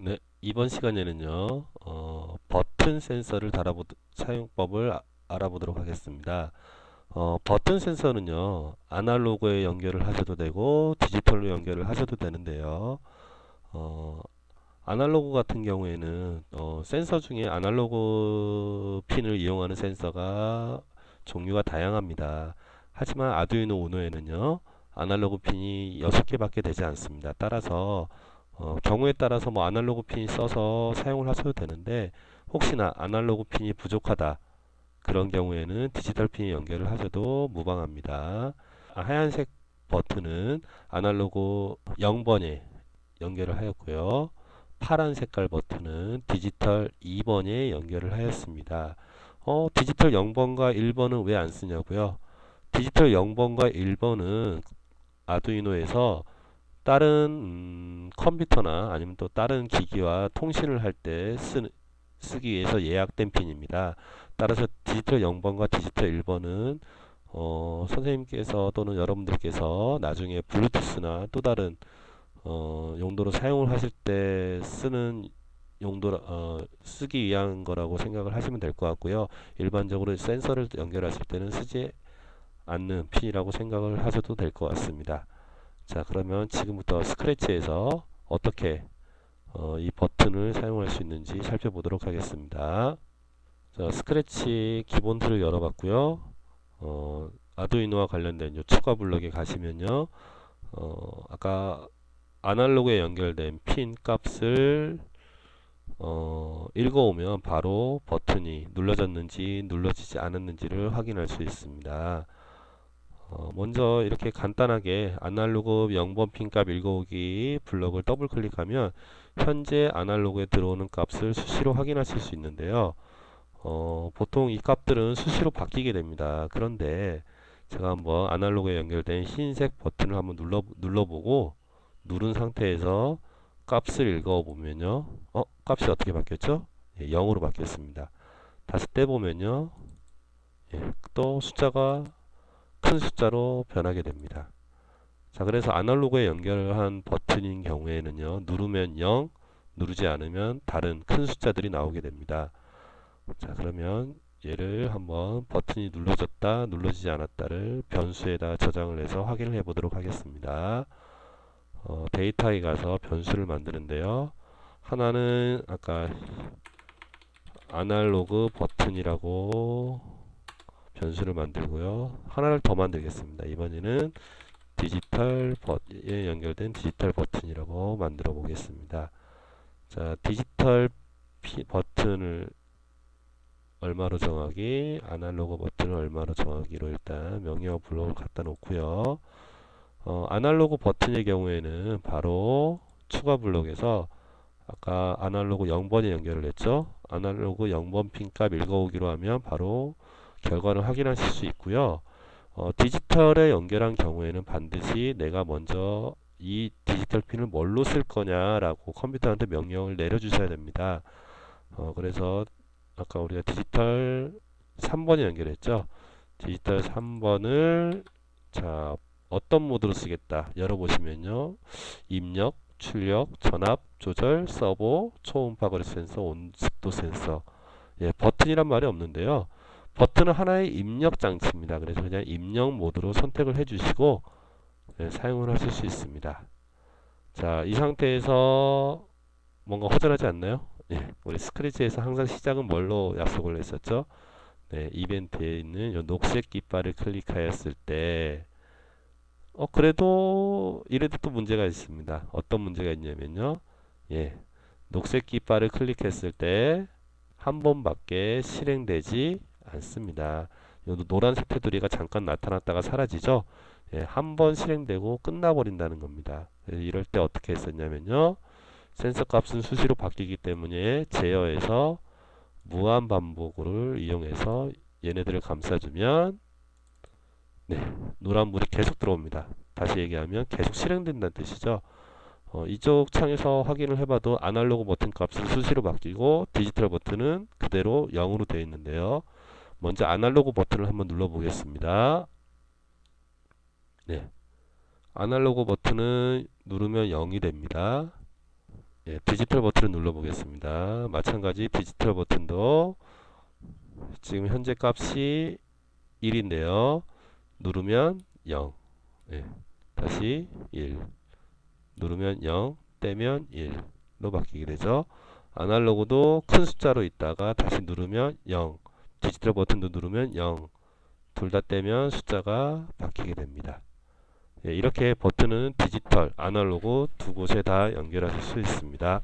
네, 이번 시간에는요, 어, 버튼 센서를 달아보 사용법을 아- 알아보도록 하겠습니다. 어, 버튼 센서는요, 아날로그에 연결을 하셔도 되고, 디지털로 연결을 하셔도 되는데요. 어, 아날로그 같은 경우에는 어, 센서 중에 아날로그 핀을 이용하는 센서가 종류가 다양합니다. 하지만 아두이노 우노에는요, 아날로그 핀이 6개밖에 되지 않습니다. 따라서 어, 경우에 따라서 뭐 아날로그 핀 써서 사용을 하셔도 되는데 혹시나 아날로그 핀이 부족하다 그런 경우에는 디지털 핀 연결을 하셔도 무방합니다. 아, 하얀색 버튼은 아날로그 0번에 연결을 하였고요. 파란 색깔 버튼은 디지털 2번에 연결을 하였습니다. 어, 디지털 0번과 1번은 왜 안 쓰냐고요? 디지털 0번과 1번은 아두이노에서 다른 음, 컴퓨터나 아니면 또 다른 기기와 통신을 할 때 쓰기 위해서 예약된 핀입니다. 따라서 디지털 0번과 디지털 1번은 어, 선생님께서 또는 여러분들께서 나중에 블루투스나 또 다른 어, 용도로 사용을 하실 때 쓰는 용도 어, 쓰기 위한 거라고 생각을 하시면 될 것 같고요. 일반적으로 센서를 연결하실 때는 쓰지 않는 핀이라고 생각을 하셔도 될 것 같습니다. 자 그러면 지금부터 스크래치에서 어떻게 어, 이 버튼을 사용할 수 있는지 살펴보도록 하겠습니다. 자, 스크래치 기본 틀을 열어봤고요. 어, 아두이노와 관련된 요 추가 블럭에 가시면요. 어, 아까 아날로그에 연결된 핀 값을 어, 읽어오면 바로 버튼이 눌러졌는지 눌러지지 않았는지를 확인할 수 있습니다. 어, 먼저 이렇게 간단하게 아날로그 0번 핀 값 읽어오기 블럭을 더블 클릭하면 현재 아날로그에 들어오는 값을 수시로 확인하실 수 있는데요. 어, 보통 이 값들은 수시로 바뀌게 됩니다. 그런데 제가 한번 아날로그에 연결된 흰색 버튼을 한번 눌러, 눌러보고 누른 상태에서 값을 읽어보면요. 어, 값이 어떻게 바뀌었죠? 예, 0으로 바뀌었습니다. 다시 떼보면요. 예, 또 숫자가 큰 숫자로 변하게 됩니다. 자, 그래서 아날로그에 연결한 버튼인 경우에는요, 누르면 0, 누르지 않으면 다른 큰 숫자들이 나오게 됩니다. 자, 그러면 얘를 한번 버튼이 눌러졌다, 눌러지지 않았다를 변수에다 저장을 해서 확인을 해 보도록 하겠습니다. 어, 데이터에 가서 변수를 만드는데요. 하나는 아까 아날로그 버튼이라고 변수를 만들고요. 하나를 더 만들겠습니다. 이번에는 디지털 버에 연결된 디지털 버튼이라고 만들어 보겠습니다. 자, 디지털 피, 버튼을 얼마로 정하기, 아날로그 버튼을 얼마로 정하기로 일단 명령 블록을 갖다 놓고요. 어, 아날로그 버튼의 경우에는 바로 추가 블록에서 아까 아날로그 0번에 연결을 했죠. 아날로그 0번 핀값 읽어오기로 하면 바로 결과를 확인하실 수 있고요. 어, 디지털에 연결한 경우에는 반드시 내가 먼저 이 디지털 핀을 뭘로 쓸 거냐라고 컴퓨터한테 명령을 내려주셔야 됩니다. 어, 그래서 아까 우리가 디지털 3번에 연결했죠. 디지털 3번을 자 어떤 모드로 쓰겠다 열어보시면요. 입력, 출력, 전압, 조절, 서버, 초음파 거리 센서, 온습도 센서 예, 버튼이란 말이 없는데요. 버튼은 하나의 입력 장치입니다. 그래서 그냥 입력 모드로 선택을 해주시고 네, 사용을 하실 수 있습니다. 자, 이 상태에서 뭔가 허전하지 않나요? 네, 우리 스크래치에서 항상 시작은 뭘로 약속을 했었죠? 네, 이벤트에 있는 요 녹색 깃발을 클릭하였을 때, 어, 그래도 이래도 또 문제가 있습니다. 어떤 문제가 있냐면요. 예, 녹색 깃발을 클릭했을 때 한 번밖에 실행되지 않습니다. 노란색 테두리가 잠깐 나타났다가 사라지죠. 예, 한 번 실행되고 끝나버린다는 겁니다. 이럴 때 어떻게 했었냐면요. 센서 값은 수시로 바뀌기 때문에 제어해서 무한 반복을 이용해서 얘네들을 감싸주면 네, 노란불이 계속 들어옵니다. 다시 얘기하면 계속 실행된다는 뜻이죠. 어, 이쪽 창에서 확인을 해봐도 아날로그 버튼 값은 수시로 바뀌고 디지털 버튼은 그대로 0으로 되어 있는데요. 먼저 아날로그 버튼을 한번 눌러 보겠습니다. 네. 아날로그 버튼은 누르면 0이 됩니다. 예, 디지털 버튼을 눌러 보겠습니다. 마찬가지 디지털 버튼도 지금 현재 값이 1인데요. 누르면 0. 예, 다시 1. 누르면 0, 떼면 1로 바뀌게 되죠. 아날로그도 큰 숫자로 있다가 다시 누르면 0. 디지털 버튼도 누르면 0. 둘 다 떼면 숫자가 바뀌게 됩니다. 예, 이렇게 버튼은 디지털, 아날로그 두 곳에 다 연결하실 수 있습니다.